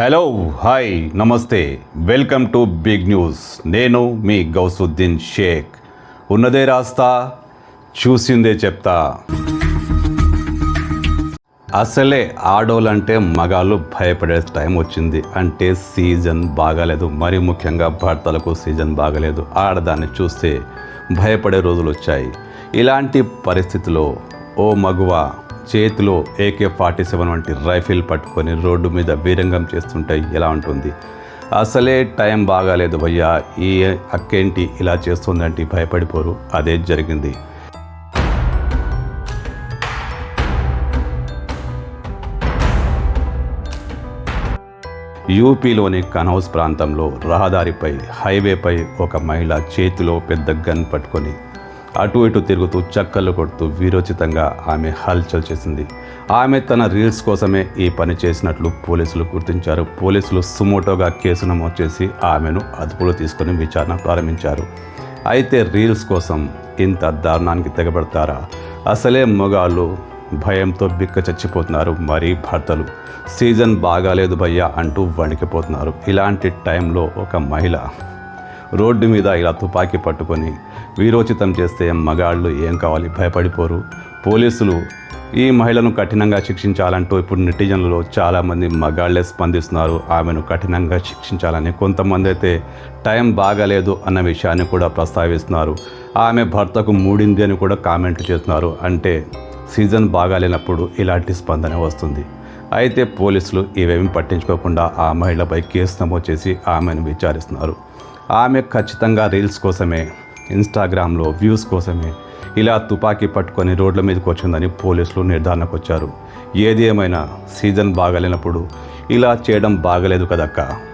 Hello hi నమస్తే. Welcome to big news. నేను మీ గౌసుద్దీన్ షేక్. ఉన్నదే రాస్తా చూసిందే చెప్తా. అసలే ఆడోళ్ళంటే మగాళ్ళు భయపడే టైం వచ్చింది. అంటే సీజన్ బాగాలేదు. మరి ముఖ్యంగా భర్తలకు సీజన్ బాగాలేదు. ఆడదాన్ని చూస్తే భయపడే రోజులు వచ్చాయి. ఇలాంటి పరిస్థితిలో ఓ మగువ చేతిలో ఏకే ఫార్టీ సెవెన్ వంటి రైఫిల్ పట్టుకొని రోడ్డు మీద వీరంగం చేస్తుంటే ఎలా ఉంటుంది? అసలే టైం బాగాలేదు భయ్యా. ఈ అక్కేంటి ఇలా చేస్తుందంటే భయపడిపోరు. అదే జరిగింది. యూపీలోని కనౌస్ ప్రాంతంలో రహదారిపై హైవేపై ఒక మహిళ చేతిలో పెద్ద గన్ పట్టుకొని అటు ఇటు తిరుగుతూ చక్కర్లు కొడుతూ వీరోచితంగా ఆమె హల్చల్ చేసింది. ఆమె తన రీల్స్ కోసమే ఈ పని చేసినట్లు పోలీసులు గుర్తించారు. పోలీసులు సుమోటోగా కేసు నమోదు చేసి ఆమెను అదుపులో తీసుకుని విచారణ ప్రారంభించారు. అయితే రీల్స్ కోసం ఇంత దారుణానికి తెగబడతారా? అసలే మగాళ్ళు భయంతో బిక్క చచ్చిపోతున్నారు మరీ భర్తలు. సీజన్ బాగాలేదు భయ్యా అంటూ వణికిపోతున్నారు. ఇలాంటి టైంలో ఒక మహిళ రోడ్డు మీద ఇలా తుపాకీ పట్టుకొని వీరోచితం చేస్తే మగాళ్ళు ఏం కావాలి? భయపడిపోరు. పోలీసులు ఈ మహిళను కఠినంగా శిక్షించాలంటూ ఇప్పుడు నెటిజన్లలో చాలామంది మగాళ్ళే స్పందిస్తున్నారు. ఆమెను కఠినంగా శిక్షించాలని కొంతమంది అయితే టైం బాగాలేదు అన్న విషయాన్ని కూడా ప్రస్తావిస్తున్నారు. ఆమె భర్తకు మూడింది అని కూడా కామెంట్ చేస్తున్నారు. అంటే సీజన్ బాగాలేనప్పుడు ఇలాంటి స్పందన వస్తుంది. అయితే పోలీసులు ఇవేమీ పట్టించుకోకుండా ఆ మహిళపై కేసు నమోదు చేసి ఆమెను విచారిస్తున్నారు. ఆమె ఖచ్చితంగా రీల్స్ కోసమే ఇన్స్టాగ్రామ్లో వ్యూస్ కోసమే ఇలా తుపాకీ పట్టుకొని రోడ్ల మీదకి వచ్చిందని పోలీసులు నిర్ధారణకు వచ్చారు. ఏది ఏమైనా సీజన్ బాగాలేనప్పుడు ఇలా చేయడం బాగలేదు కదక్క?